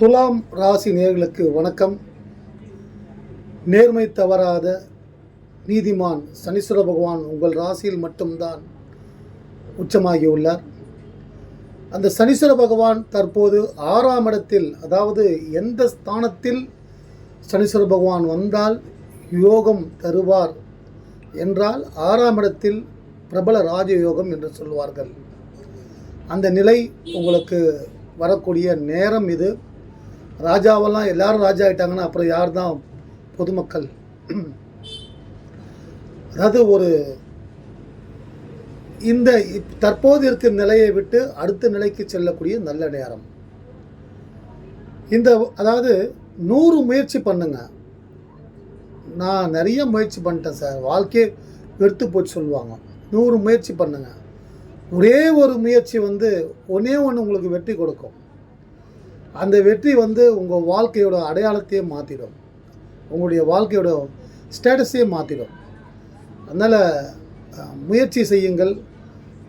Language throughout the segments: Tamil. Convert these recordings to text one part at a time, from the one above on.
துலாம் ராசி நேர்களுக்கு வணக்கம். நேர்மை தவறாத நீதிமான் சனீஸ்வர பகவான் உங்கள் ராசியில் மட்டும்தான் உச்சமாகியுள்ளார் அந்த சனீஸ்வர பகவான் தற்போது ஆறாம் இடத்தில் அதாவது எந்த ஸ்தானத்தில் சனீஸ்வர பகவான் வந்தால் யோகம் தருவார் என்றால் ஆறாம் இடத்தில் பிரபல ராஜயோகம் என்று சொல்வார்கள். அந்த நிலை உங்களுக்கு வரக்கூடிய நேரம் இது. ராஜாவெல்லாம் எல்லாரும் ராஜா ஆகிட்டாங்கன்னா அப்புறம் யார் தான் பொதுமக்கள்? அதாவது ஒரு இந்த இப்- தற்போது இருக்கிற நிலையை விட்டு அடுத்த நிலைக்கு செல்லக்கூடிய நல்ல நேரம். இந்த அதாவது நூறு முயற்சி பண்ணுங்க. நான் நிறைய முயற்சி பண்ணிட்டேன் சார். வாழ்க்கையே எடுத்து போச்சு சொல்லுவாங்க. நூறு முயற்சி பண்ணுங்க. ஒரே ஒரு முயற்சி வந்து ஒன்றே ஒன்று உங்களுக்கு வெற்றி கொடுக்கும். அந்த வெற்றி வந்து உங்கள் வாழ்க்கையோட அடையாளத்தையே மாற்றிடும் உங்களுடைய வாழ்க்கையோட ஸ்டேட்டஸையே மாற்றிடும் அதனால் முயற்சி செய்யுங்கள்.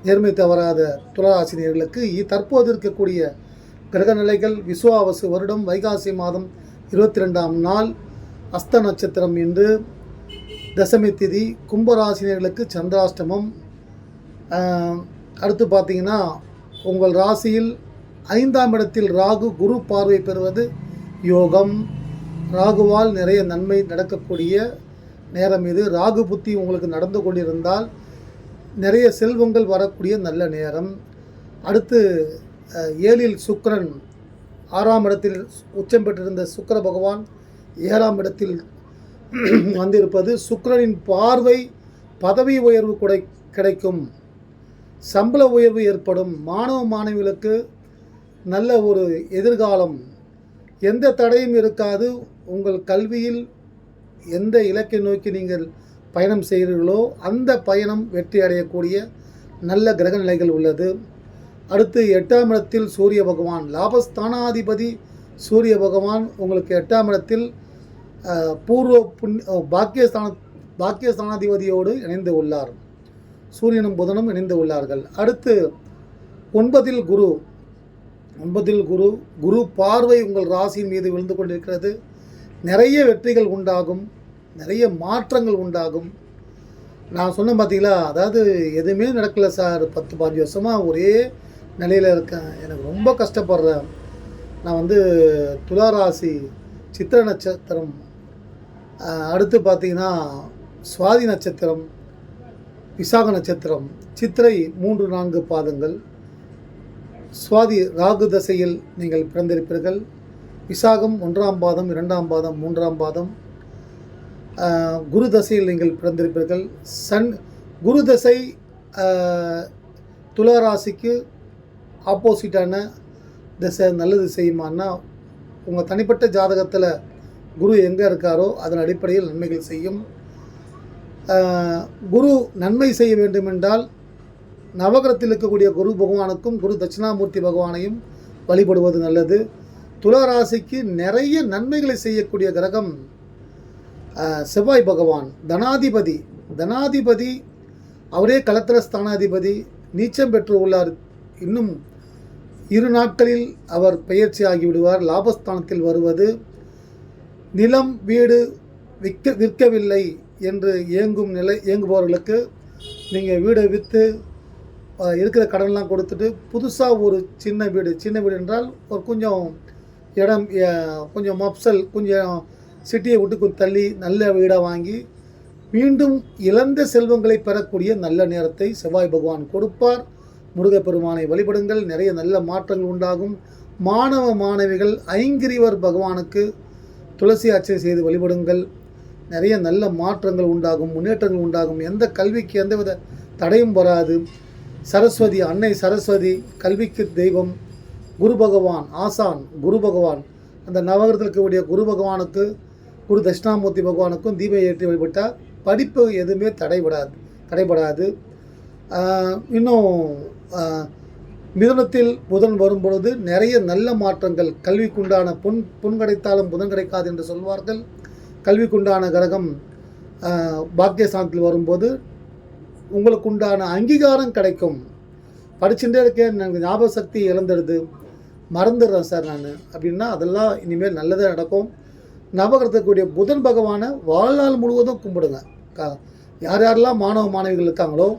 நேர்மை தவறாத துளராசினியர்களுக்கு தற்போது இருக்கக்கூடிய கிரகநிலைகள் விசுவாவசு வருடம் வைகாசி மாதம் இருபத்தி ரெண்டாம் நாள் அஸ்த நட்சத்திரம் இன்று தசமி திதி கும்பராசினியர்களுக்கு சந்திராஷ்டமம். அடுத்து பார்த்தீங்கன்னா உங்கள் ராசியில் ஐந்தாம் இடத்தில் ராகு குரு பார்வை பெறுவது யோகம். ராகுவால் நிறைய நன்மை நடக்கக்கூடிய நேரம் இது. ராகு புத்தி உங்களுக்கு நடந்து கொண்டிருந்தால் நிறைய செல்வங்கள் வரக்கூடிய நல்ல நேரம். அடுத்து ஏழில் சுக்கரன் ஆறாம் இடத்தில் உச்சம் பெற்றிருந்த சுக்கர பகவான் ஏழாம் இடத்தில் வந்திருப்பது. சுக்கரனின் பார்வை பதவி உயர்வு குடை கிடைக்கும். சம்பள உயர்வு ஏற்படும். மாணவ மாணவிகளுக்கு நல்ல ஒரு எதிர்காலம். எந்த தடையும் இருக்காது. உங்கள் கல்வியில் எந்த இலக்கை நோக்கி நீங்கள் பயணம் செய்கிறீர்களோ அந்த பயணம் வெற்றி அடையக்கூடிய நல்ல கிரக நிலைகள் உள்ளது. அடுத்து எட்டாம் இடத்தில் சூரிய பகவான். லாபஸ்தானாதிபதி சூரிய பகவான் உங்களுக்கு எட்டாம் இடத்தில் பூர்வ புண் பாக்கியஸ்தான பாக்கியஸ்தானாதிபதியோடு இணைந்து உள்ளார். சூரியனும் புதனும் இணைந்து உள்ளார்கள். அடுத்து ஒன்பதில் குரு. ஒன்பதில் குரு குரு பார்வை உங்கள் ராசியின் மீது விழுந்து கொண்டிருக்கிறது. நிறைய வெற்றிகள் உண்டாகும் நிறைய மாற்றங்கள் உண்டாகும். நான் சொன்னேன் பார்த்தீங்களா அதாவது எதுவுமே நடக்கல சார். பத்து பாஞ்சு வருஷமாக ஒரே நிலையில் இருக்கேன். எனக்கு ரொம்ப கஷ்டப்படுறேன். நான் வந்து துளாராசி சித்திர நட்சத்திரம். அடுத்து பார்த்தீங்கன்னா சுவாதி நட்சத்திரம் விசாக நட்சத்திரம் சித்திரை மூன்று நான்கு பாதங்கள். சுவாதி ராகு தசையில் நீங்கள் பிறந்திருப்பீர்கள். விசாகம் ஒன்றாம் பாதம் இரண்டாம் பாதம் மூன்றாம் பாதம். குரு தசையில் நீங்கள் பிறந்திருப்பீர்கள். சன் குரு தசை ஆஹ், துலா ராசிக்கு ஆப்போசிட்டான திசை நல்லது செய்யுமான்னா உங்கள் தனிப்பட்ட ஜாதகத்தில் குரு எங்கே இருக்காரோ அதன் அடிப்படையில் நன்மைகள் செய்யும். குரு நன்மை செய்ய வேண்டுமென்றால் நவகிரகத்தில் இருக்கக்கூடிய குரு பகவானுக்கும் குரு தட்சிணாமூர்த்தி பகவானையும் வழிபடுவது நல்லது. துளராசிக்கு நிறைய நன்மைகளை செய்யக்கூடிய கிரகம் செவ்வாய் பகவான் தனாதிபதி. தனாதிபதி அவரே கலத்திர ஸ்தானாதிபதி நீச்சம் பெற்று உள்ளார். இன்னும் இரு நாட்களில் அவர் பயிற்சி ஆகிவிடுவார் லாபஸ்தானத்தில் வருவது. நிலம் வீடு விற்க விற்கவில்லை என்று இயங்கும் நிலை இயங்குபவர்களுக்கு நீங்கள் வீடை விற்று இருக்கிற கடன்லாம் கொடுத்துட்டு புதுசாக ஒரு சின்ன வீடு. சின்ன வீடு என்றால் ஒரு கொஞ்சம் இடம் கொஞ்சம் மப்சல் கொஞ்சம் சிட்டியை விட்டு கொஞ்சம் தள்ளி நல்ல வீடாக வாங்கி மீண்டும் இழந்த செல்வங்களை பெறக்கூடிய நல்ல நேரத்தை செவ்வாய் பகவான் கொடுப்பார். முருகப்பெருமானை வழிபடுங்கள். நிறைய நல்ல மாற்றங்கள் உண்டாகும். மாணவ மாணவிகள் ஐங்கிரிவர் பகவானுக்கு துளசி அர்ச்சனை செய்து வழிபடுங்கள். நிறைய நல்ல மாற்றங்கள் உண்டாகும் முன்னேற்றங்கள் உண்டாகும். எந்த கல்விக்கு எந்தவித தடையும் வராது. சரஸ்வதி அன்னை சரஸ்வதி கல்விக்கு தெய்வம் குரு பகவான் ஆசான் குரு பகவான். அந்த நவகிரத்தில் இருக்கக்கூடிய குரு பகவானுக்கு குரு தட்சிணாமூர்த்தி பகவானுக்கும் தீபம் ஏற்றி வழிபட்டால் படிப்பு எதுவுமே தடைபடாது தடைபடாது. இன்னும் மிதுனத்தில் புதன் வரும் பொழுது நிறைய நல்ல மாற்றங்கள். கல்விக்குண்டான பொன் பொன் கிடைத்தாலும் புதன் கிடைக்காது என்று சொல்வார்கள். கல்விக்குண்டான கிரகம் ஆஹ் பாக்கியஸ்தானத்தில் வரும்போது உங்களுக்கு உண்டான அங்கீகாரம் கிடைக்கும். படிச்சுட்டே இருக்கேன் எனக்கு ஞாபக சக்தி இழந்துடுது. மறந்துடுறேன் சார் நான். அப்படின்னா அதெல்லாம் இனிமேல் நல்லதாக நடக்கும். நவகிரகத்துக்குரிய புதன் பகவானை வாழ்நாள் முழுவதும் கும்பிடுங்க. க யார் யாரெல்லாம் மாணவ மாணவிகள் இருக்காங்களோ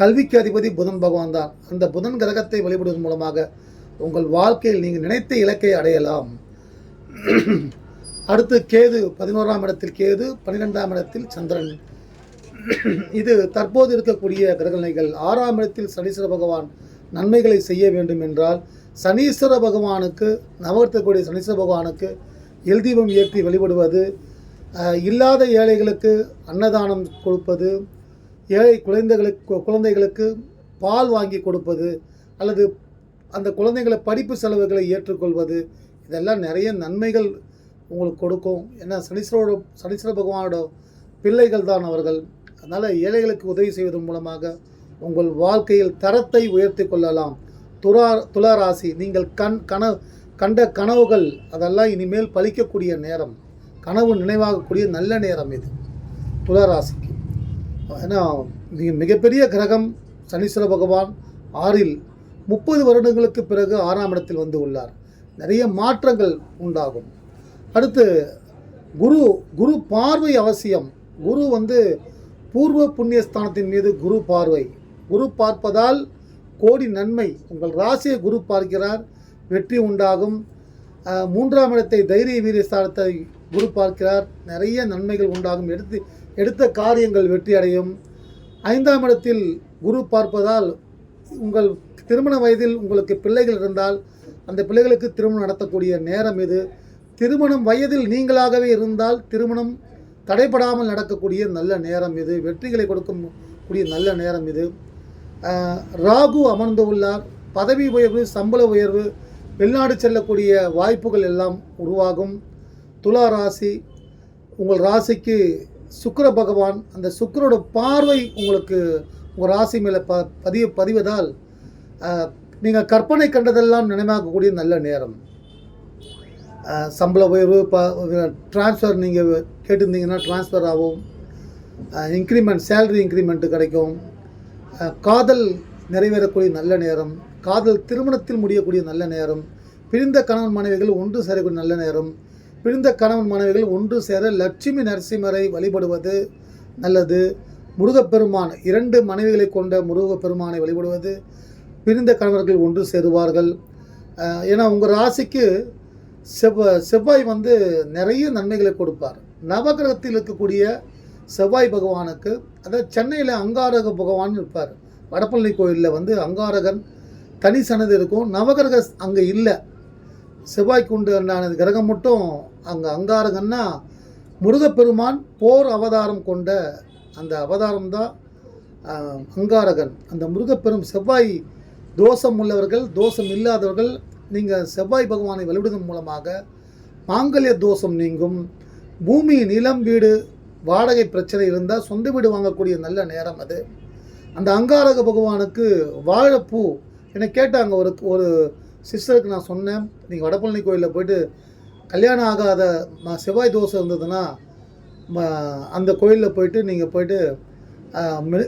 கல்விக்கு அதிபதி புதன் பகவான் தான். அந்த புதன் கிரகத்தை வழிபடுவதன் மூலமாக உங்கள் வாழ்க்கையில் நீங்கள் நினைத்த இலக்கை அடையலாம். அடுத்து கேது பதினோராம் இடத்தில் கேது பன்னிரெண்டாம் இடத்தில் சந்திரன். இது தற்போது இருக்கக்கூடிய கிரகநிலைகள். ஆறாம் இடத்தில் சனீஸ்வர பகவான் நன்மைகளை செய்ய வேண்டும் என்றால் சனீஸ்வர பகவானுக்கு நவர்த்தக்கூடிய சனீஸ்வர பகவானுக்கு எல்தீபம் ஏற்றி வழிபடுவது இல்லாத ஏழைகளுக்கு அன்னதானம் கொடுப்பது ஏழை குழந்தைகளுக்கு குழந்தைகளுக்கு பால் வாங்கி கொடுப்பது அல்லது அந்த குழந்தைகளை படிப்பு செலவுகளை ஏற்றுக்கொள்வது இதெல்லாம் நிறைய நன்மைகள் உங்களுக்கு கொடுக்கும். ஏன்னா சனீஸ்வரோட சனீஸ்வர பகவானோட பிள்ளைகள் தான் அவர்கள். அதனால் ஏழைகளுக்கு உதவி செய்வதன் மூலமாக உங்கள் வாழ்க்கையில் தரத்தை உயர்த்தி கொள்ளலாம். துரா துளாராசி நீங்கள் கண் கனவு கண்ட கனவுகள் அதெல்லாம் இனிமேல் பலிக்கக்கூடிய நேரம். கனவு நினைவாகக்கூடிய நல்ல நேரம் இது. துளராசிக்கு. ஏன்னா மிக மிகப்பெரிய கிரகம். சனீஸ்வர பகவான் ஆறில் முப்பது வருடங்களுக்கு பிறகு ஆறாம் இடத்தில் வந்து உள்ளார். நிறைய மாற்றங்கள் உண்டாகும். அடுத்து குரு குரு பார்வை அவசியம். குரு வந்து பூர்வ புண்ணியஸ்தானத்தின் மீது குரு பார்வை. குரு பார்ப்பதால் கோடி நன்மை. உங்கள் ராசியை குரு பார்க்கிறார் வெற்றி உண்டாகும். மூன்றாம் இடத்தை தைரிய வீரிய ஸ்தானத்தை குரு பார்க்கிறார். நிறைய நன்மைகள் உண்டாகும். எடுத்து எடுத்த காரியங்கள் வெற்றி அடையும். ஐந்தாம் இடத்தில் குரு பார்ப்பதால் உங்கள் திருமண வயதில் உங்களுக்கு பிள்ளைகள் இருந்தால் அந்த பிள்ளைகளுக்கு திருமணம் நடத்தக்கூடிய நேரம் இது. திருமணம் வயதில் நீங்களாகவே இருந்தால் திருமணம் தடைபடாமல் நடக்கக்கூடிய நல்ல நேரம் இது வெற்றிகளை கொடுக்கும் கூடிய நல்ல நேரம் இது. ராகு அமர்ந்து உள்ளார் பதவி உயர்வு சம்பள உயர்வு வெளிநாடு செல்லக்கூடிய வாய்ப்புகள் எல்லாம் உருவாகும். துலா ராசி உங்கள் ராசிக்கு சுக்கர பகவான் அந்த சுக்கரோட பார்வை உங்களுக்கு உங்கள் ராசி மேலே ப பதிய பதிவதால் நீங்கள் கற்பனை கண்டதெல்லாம் நினைவாக்கக்கூடிய நல்ல நேரம். சம்பள உயர்வு ப ட்ரான்ஸ்ஃபர் நீங்கள் கேட்டிருந்தீங்கன்னா ட்ரான்ஸ்ஃபர் ஆகும். இன்க்ரிமெண்ட் சேலரி இன்க்ரிமெண்ட்டு கிடைக்கும். காதல் நிறைவேறக்கூடிய நல்ல நேரம். காதல் திருமணத்தில் முடியக்கூடிய நல்ல நேரம். பிரிந்த கணவன் மனைவிகள் ஒன்று சேரக்கூடிய நல்ல நேரம். பிரிந்த கணவன் மனைவிகள் ஒன்று சேர லட்சுமி நரசிம்மரை வழிபடுவது நல்லது. முருகப்பெருமான் இரண்டு மனைவிகளை கொண்ட முருகப்பெருமானை வழிபடுவது. பிரிந்த கணவர்கள் ஒன்று சேருவார்கள். ஏன்னா உங்கள் ராசிக்கு செவ்வ செவ்வாய் வந்து நிறைய நன்மைகளை கொடுப்பார். நவகிரகத்தில் இருக்கக்கூடிய செவ்வாய் பகவானுக்கு அதாவது சென்னையில் அங்காரக பகவான் இருப்பார். வடப்பள்ளி கோயிலில் வந்து அங்காரகன் தனி சன்னதி இருக்கும். நவகிரக அங்கே இல்லை. செவ்வாய்க்கு உண்டு உண்டான கிரகம் மட்டும் அங்கே அங்காரகன்னா முருகப்பெருமான் போர் அவதாரம் கொண்ட அந்த அவதாரம் தான் அங்காரகன். அந்த முருகப்பெரும் செவ்வாய் தோஷம் உள்ளவர்கள் தோஷம் இல்லாதவர்கள் நீங்கள் செவ்வாய் பகவானை வழிபடுவதன் மூலமாக மாங்கல்ய தோஷம் நீங்கும். பூமி நிலம் வீடு வாடகை பிரச்சனை இருந்தால் சொந்த வீடு வாங்கக்கூடிய நல்ல நேரம் அது. அந்த அங்காரக பகவானுக்கு வாழைப்பூ என்னை கேட்டாங்க. ஒரு ஒரு சிஸ்டருக்கு நான் சொன்னேன். நீங்கள் வடபழனி கோயிலில் போயிட்டு கல்யாணம் ஆகாத செவ்வாய் தோசை இருந்ததுன்னா அந்த கோயிலில் போயிட்டு நீங்கள் போயிட்டு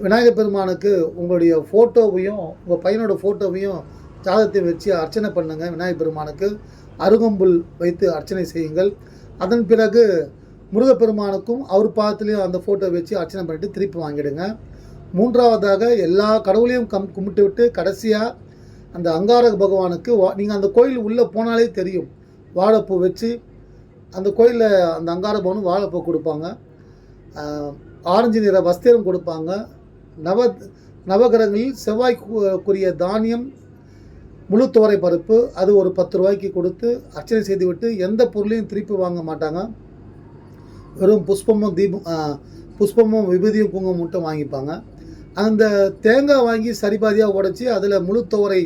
விநாயகர் பெருமானுக்கு உங்களுடைய ஃபோட்டோவையும் உங்கள் பையனோட ஃபோட்டோவையும் ஜாதகத்தை வச்சு அர்ச்சனை பண்ணுங்கள் விநாயகர் பெருமானுக்கு அருகம்புல் வைத்து அர்ச்சனை செய்யுங்கள். அதன் பிறகு முருகப்பெருமானுக்கும் அவர் பாதத்துலேயும் அந்த ஃபோட்டோ வச்சு அர்ச்சனை பண்ணிவிட்டு திருப்பி வாங்கிடுங்க. மூன்றாவதாக எல்லா கடவுளையும் கம் கும்பிட்டு விட்டு கடைசியாக அந்த அங்காரக பகவானுக்கு வா நீங்கள் அந்த கோயில் உள்ளே போனாலே தெரியும். வாழைப்பூ வச்சு அந்த கோயிலில் அந்த அங்கார பவனு வாழைப்பூ கொடுப்பாங்க. ஆரஞ்சு நிற வஸ்திரம் கொடுப்பாங்க. நவ நவகிரகங்களில் செவ்வாய்க்குரிய தானியம் முழு துவரை பருப்பு அது ஒரு பத்து ரூபாய்க்கு கொடுத்து அர்ச்சனை செய்துவிட்டு எந்த பொருளையும் திருப்பி வாங்க மாட்டாங்க. வெறும் புஷ்பமும் தீபம் புஷ்பமும் விபூதியும் குங்குமம் மட்டும் வாங்கிப்பாங்க. அந்த தேங்காய் வாங்கி சரிபாதியாக உடச்சி அதில் முழு துவரை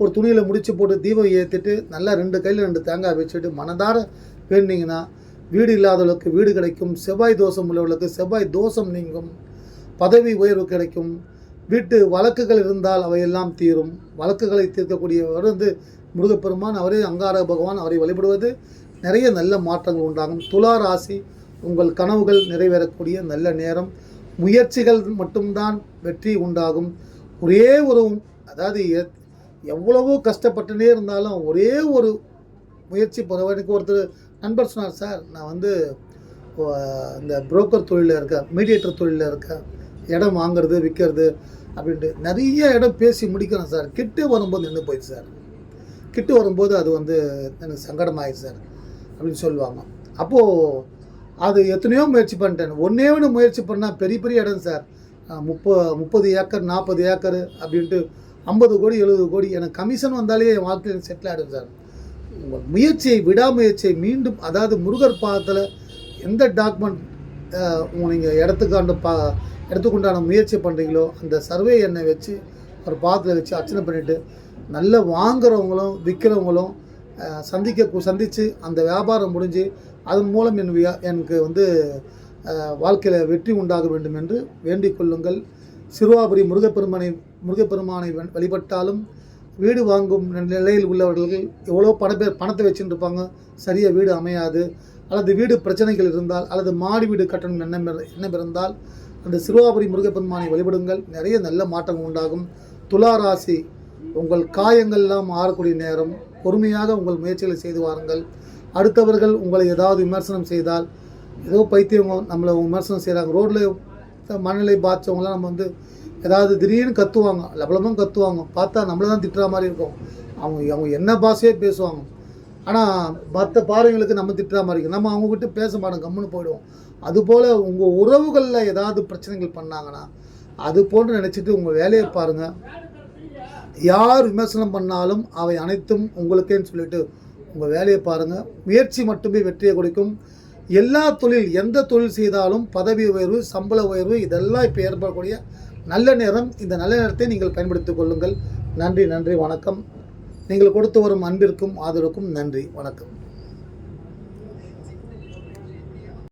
ஒரு துணியில் முடிச்சு போட்டு தீபம் ஏற்றிட்டு நல்லா ரெண்டு கையில் ரெண்டு தேங்காய் வச்சுட்டு மனதார வேண்டிங்கன்னா வீடு இல்லாதவர்களுக்கு வீடு கிடைக்கும் செவ்வாய் தோஷம் உள்ளவர்களுக்கு செவ்வாய் தோஷம் நீங்கும் பதவி உயர்வு கிடைக்கும் வீட்டு வழக்குகள் இருந்தால் அவையெல்லாம் தீரும். வழக்குகளை தீர்க்கக்கூடியவர் வந்து முருகப்பெருமான் அவரே அங்கார பகவான் அவரை வழிபடுவது நிறைய நல்ல மாற்றங்கள் உண்டாகும். துலா ராசி உங்கள் கனவுகள் நிறைவேறக்கூடிய நல்ல நேரம். முயற்சிகள் மட்டும்தான் வெற்றி உண்டாகும். ஒரே ஒரு அதாவது எவ்வளவோ கஷ்டப்பட்டுனே இருந்தாலும் ஒரே ஒரு முயற்சி எனக்கு ஒருத்தர் நண்பர் சொன்னார் சார் நான் வந்து இந்த புரோக்கர் தொழிலில் இருக்கேன் மீடியேட்டர் தொழிலில் இருக்கேன். இடம் வாங்குறது விற்கிறது அப்படின்ட்டு நிறைய இடம் பேசி முடிக்கிறேன் சார். கிட்ட வரும்போது நின்று போயிடுச்சு சார். கிட்ட வரும்போது அது வந்து எனக்கு சங்கடமாயிடுச்சு சார் அப்படின்னு சொல்லுவாங்க. அப்போது அது எத்தனையோ முயற்சி பண்ணிட்டேன். ஒன்றே ஒன்று முயற்சி பண்ணால் பெரிய பெரிய இடம் சார். முப்ப முப்பது ஏக்கர் நாற்பது ஏக்கர் அப்படின்ட்டு ஐம்பது கோடி எழுபது கோடி எனக்கு கமிஷன் வந்தாலே என் வாழ்க்கையில் செட்டில் ஆகிடும் சார். உங்கள் முயற்சியை விடாமுயற்சியை மீண்டும் அதாவது முருகர் பாதத்தில் எந்த டாக்குமெண்ட் நீங்கள் இடத்துக்காண்டு பா இடத்துக்குண்டான முயற்சி பண்ணுறீங்களோ அந்த சர்வே எண்ணை வச்சு ஒரு பாதத்தில் வச்சு அர்ச்சனை பண்ணிவிட்டு நல்ல வாங்குறவங்களும் விற்கிறவங்களும் சந்திக்க சந்தித்து அந்த வியாபாரம் முடிஞ்சு அதன் மூலம் என் வியா எனக்கு வந்து வாழ்க்கையில் வெற்றி உண்டாக வேண்டும் என்று வேண்டிக் கொள்ளுங்கள். சிறுவாபுரி முருகப்பெருமானை முருகப்பெருமானை வழிபட்டாலும் வீடு வாங்கும் நிலையில் உள்ளவர்கள் எவ்வளோ பண பேர் பணத்தை வச்சுட்டு இருப்பாங்க. சரியாக வீடு அமையாது. அல்லது வீடு பிரச்சனைகள் இருந்தால் அல்லது மாடி வீடு கட்டணும் எண்ணம் எண்ணம் இருந்தால் அந்த சிறுவாபுரி முருகப்பெருமானை வழிபடுங்கள். நிறைய நல்ல மாற்றம் உண்டாகும். துலா ராசி உங்கள் காயங்கள்லாம் மாறக்கூடிய நேரம். பொறுமையாக உங்கள் முயற்சிகளை செய்து வாருங்கள். அடுத்தவர்கள் உங்களை ஏதாவது விமர்சனம் செய்தால் ஏதோ பைத்தியவங்க நம்மளை விமர்சனம் செய்கிறாங்க ரோட்டில் மனநிலை பாதித்தவங்களாம் நம்ம வந்து ஏதாவது திடீர்னு கத்துவாங்க. லபலமும் கத்துவாங்க. பார்த்தா நம்மளை தான் திட்டுற மாதிரி இருக்கும். அவங்க அவங்க என்ன பாஷையே பேசுவாங்க. ஆனால் மற்ற பாறைங்களுக்கு நம்ம திட்டுற மாதிரி இருக்கும். நம்ம அவங்கக்கிட்ட பேச மாட்டோம். கம்முன்னு போயிடுவோம். அதுபோல் உங்கள் உறவுகளில் ஏதாவது பிரச்சனைகள் பண்ணாங்கன்னா அது போன்று நினச்சிட்டு உங்கள் வேலையை பாருங்கள் யார் விமர்சனம் பண்ணாலும் அவை அனைத்தும் உங்களுக்கேன்னு சொல்லிட்டு உங்கள் வேலையை பாருங்கள் முயற்சி மட்டுமே வெற்றியை கொடுக்கும். எல்லா தொழில் எந்த தொழில் செய்தாலும் பதவி உயர்வு சம்பள உயர்வு இதெல்லாம் இப்போ ஏற்படக்கூடிய நல்ல நேரம். இந்த நல்ல நேரத்தை நீங்கள் பயன்படுத்திக் கொள்ளுங்கள். நன்றி நன்றி வணக்கம். நீங்கள் கொடுத்து வரும் அன்பிற்கும் ஆதரவுக்கும் நன்றி வணக்கம்.